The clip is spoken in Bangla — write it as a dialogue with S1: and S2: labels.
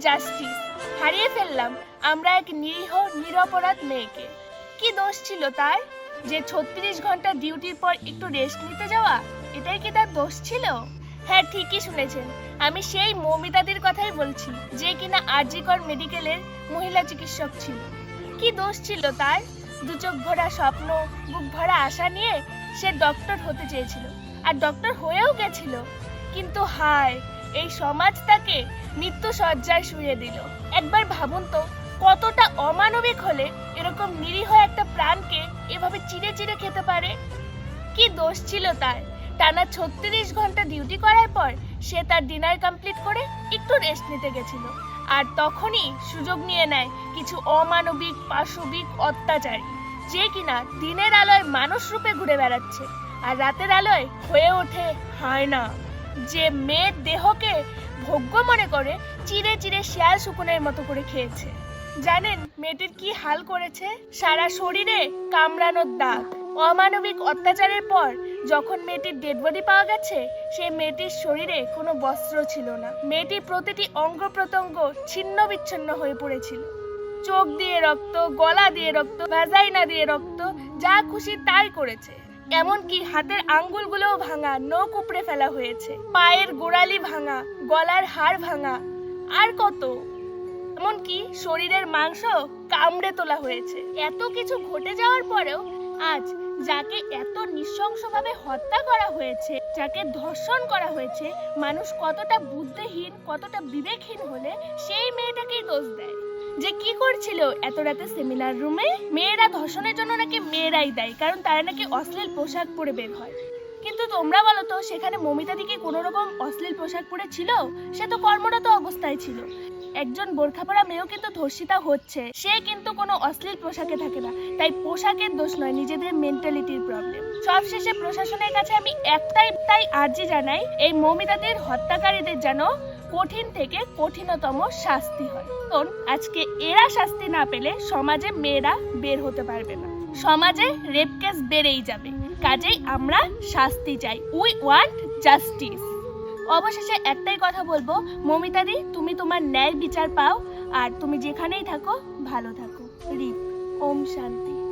S1: জাস্টিস হারিয়ে ফেললাম আমরা এক নিরীহ, নিরপরাধ মেয়েকে। কি দোষ ছিল তার? যে ছত্রিশ ঘণ্টা ডিউটির পর একটু রেস্ট নিতে যাওয়া? এটাই কি তার দোষ ছিল? হ্যাঁ ঠিকই শুনেছেন। আমি সেই মৌমিতাদির কথাই বলছি, যে কিনা আরজিকর মেডিকেলের মহিলা চিকিৎসক ছিল। কি দোষ ছিল তার? দু চোখ ভরা স্বপ্ন, বুক ভরা আশা নিয়ে সে ডক্টর হতে চেয়েছিল। আর ডক্টর হয়েও গেছিল। কিন্তু হায় এই সমাজ তাকে মৃত্যু সজ্জায় শুয়ে দিল। একবার ভাবুন তো, কতটা অমানবিক হলে এরকম নিরীহ একটা প্রাণকে এভাবে চিড়ে চিড়ে খেতে পারে? কি দোষ ছিল তার? টানা ছত্রিশ ঘণ্টা ডিউটি করার পর সে তার ডিনার কমপ্লিট করে একটু রেস্ট নিতে গেছিল। আর তখনই সুযোগ নিয়ে নেয় কিছু অমানবিক, পাশবিক অত্যাচারী, যে কিনা দিনের আলোয় মানুষ রূপে ঘুরে বেড়াচ্ছে। আর রাতের আলোয় হয়ে ওঠে হয় না যে মেয়ের দেহকে ভোগ্য মনে করে চিরে চিরে শিয়াল শুকুনের মতো করে খেয়েছে। জানেন মেয়েটির কি হাল করেছে? সারা শরীরে কামড়ানোর দাগ। অমানবিক অত্যাচারের পর যখন মেয়েটির ডেড বডি পাওয়া গেছে সেই মেয়েটির শরীরে কোনো বস্ত্র ছিল না। মেয়েটির প্রতিটি অঙ্গ প্রত্যঙ্গ ছিন্ন বিচ্ছিন্ন হয়ে পড়েছিল। চোখ দিয়ে রক্ত, গলা দিয়ে রক্ত ভ্যাজাইনা দিয়ে রক্ত, যা খুশি তাই করেছে। এমনকি হাতের আঙ্গুলগুলোও ভাঙা, নখ উপড়ে ফেলা হয়েছে। পায়ের গোড়ালি ভাঙা, গলার হাড় ভাঙা, আর কত। এমনকি শরীরের মাংস কামড়ে তোলা হয়েছে। এত কিছু ঘটে যাওয়ার পরেও আজ যাকে এত নৃশংসভাবে হত্যা করা হয়েছে, যাকে ধর্ষণ করা হয়েছে, মানুষ কতটা বুদ্ধিহীন, কতটা বিবেকহীন হলে সেই মেয়েটাকেই দোষ দেয়। যে কি করছিল? এত রাতে সেমিনার রুমে মেয়েরা ধর্ষণের জন্য নাকি মেয়েরাই দেয়, কারণ তারা নাকি অশ্লীল পোশাক পরে বের হয়। কিন্তু তোমরা বলো তো, সেখানে মমিতা দিকে কোনো রকম অশ্লীল পোশাক পরে ছিল? সে তো কর্মরত অবস্থায় ছিল। একজন বোরখা পরা মেয়েও কিন্তু ধর্ষিতা হচ্ছে। সে কিন্তু কোনো অশ্লীল পোশাকে থাকে না। তাই পোশাকের দোষ নয়, নিজেদের মেন্টালিটির প্রবলেম সবশেষে প্রশাসনের কাছে আমি একটাই তাই আর্জি জানাই, এই মৌমিতাদের হত্যাকারীদের যেন কঠিন থেকে কঠিনতম শাস্তি হয়। কারণ আজকে এরা শাস্তি না পেলে সমাজে মেয়েরা বের হতে পারবে না। সমাজে রেপ কেস বেড়েই যাবে। কাজেই আমরা শাস্তি চাই। উই ওয়ান্ট জাস্টিস অবশেষে একটাই কথা বলব। মমিতাদি, তুমি তোমার ন্যায় বিচার পাও। আর তুমি যেখানেই থাকো, ভালো থাকো। রিপ ওম শান্তি।